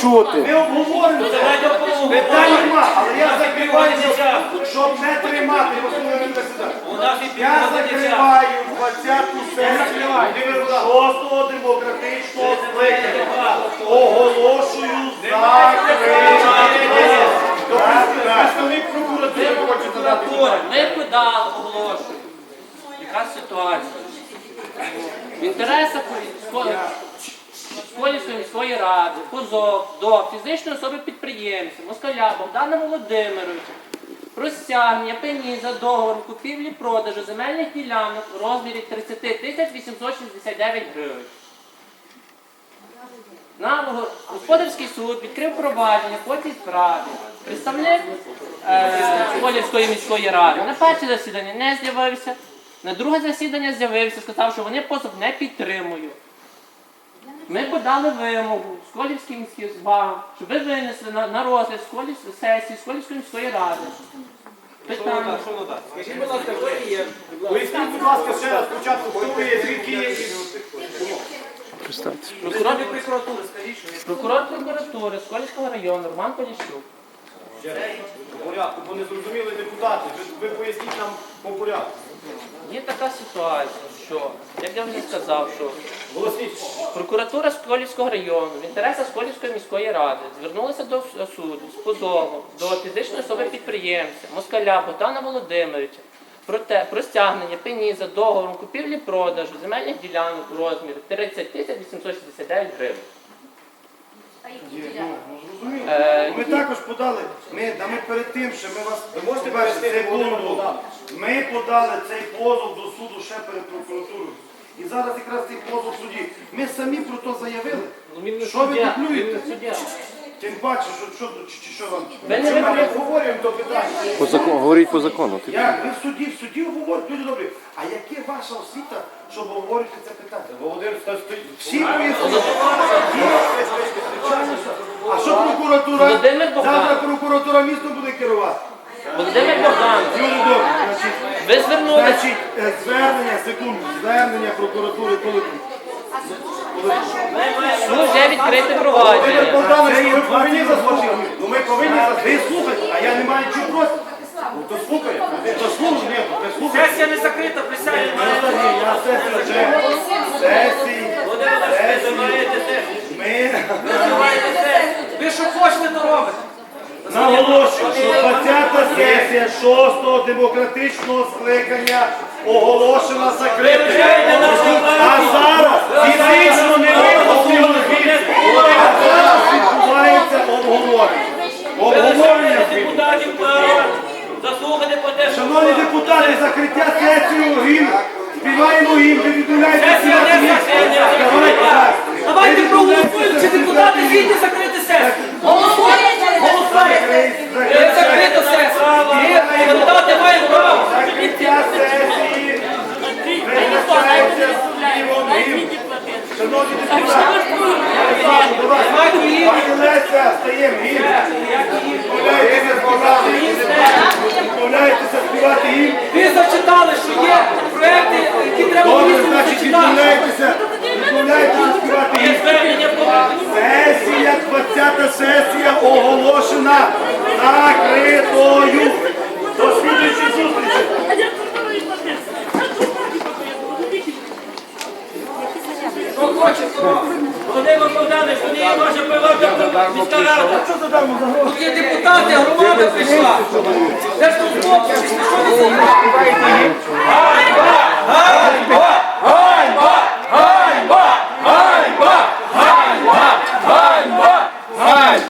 почути. Ми обговоримо це. Питань нема, але я закриваю, щоб не тримати. У нас і Я закриваю 20-ту сесію 6-го демократичного скликання. Оголошую закритою. Представник прокуратури хоче задати ми подали, оголошую. Яка ситуація? В інтересах Сколівської міської ради позов до фізичної особи підприємця Москаля Богдана Володимировича про стягнення пені за договором купівлі-продажу земельних ділянок у розмірі 30 тисяч 869 гривень. На господарський суд відкрив провадження по цій справі. Представник е, міської ради на перше засідання не з'явився, на друге засідання з'явився, сказав, що вони позов не підтримують. Ми подали вимогу Сколівській міській збагам, щоб ви винесли на, на розгляд Сколів, сесії Сколівської міської ради. Питання. Скажіть, будь ласка, хто є? Поясніть, будь ласка, ще раз спочатку, хто ви є, звідки є. Прокурор, прокуратури, скажіть, що прокурор прокуратури Сколівського району Роман Поліщук. По порядку, бо не зрозуміли депутати. Ви, ви поясніть нам по порядку. Є така ситуація, що, як я вже сказав, що Прокуратура Сколівського району в інтересах Сколівської міської ради звернулася до суду з позовом до фізичної особи підприємця Москаля Богдана Володимировича про те про стягнення пені за договором купівлі-продажу земельних ділянок у розмірі 30 тисяч 869 гривень. Е, Ми також подали, ми, да ми перед тим, що ми вас Ви можете пояснити, секунду. Ми подали цей позов до суду ще перед прокуратурою. І зараз якраз цей позов в суді. Ми самі про то заявили. Що ви суддя. Тим паче, що, що, чи- що вам? Не ми вибрали. обговорюємо то питання? По закону, говоріть по закону. Ти- Як? Ви в суді, в суді обговорюєте, люди добрі. А яка ваша освіта, щоб обговорювати це питання? Володимир, всі пояснили. А що прокуратура? Володимир Богдан. Завтра прокуратура містом буде керувати. Володимир Богданович, значить, ви звернулися. значить, е, звернення, секунду, звернення прокуратури коли? Суд вже відкрите Володимир провадження. Богданович, ви повинні заслухати. Ну ми повинні заслухати. Ви слухайте, а я не маю чого просити. Ну то слухай, то слухай, ні, то слухайте. Сесія не закрита, присядьте. Ні, я сесію вже. Сесії. Ви маєте сесію. Ми Ви маєте сесію. Ви що хочете, то робите. наголошую, що 20-та сесія 6-го демократичного скликання оголошена закритою. А зараз фізично не звідси. А зараз відбувається обговорення. Обговорення депутатів заслухати по те, Шановні депутати, закриття сесії гімн. Співаємо гімн, не Давайте так. Давайте Ви проголосуємо, чи відмовляєтеся депутати за згідні закрити сесію. Голосуємо, голосуємо. Е, Закрита сесія. І депутати мають право. Закриття сесії визначається співом гімн. Шановні депутати, Давайте її. пані Леся, стаємо гімн. Відмовляєтеся співати гімн. Відмовляєтеся співати гімн. Ви зачитали, що є проекти, які треба Добре, значить, зачитати. співати звернення про Сесія, 20-та сесія оголошена закритою. До слідуючої зустрічі. Хто хоче, то Володимир Богданович, вони є ваша приватна міська рада. Тут є депутати, громада прийшла. Де ж тут хлопці, що ви за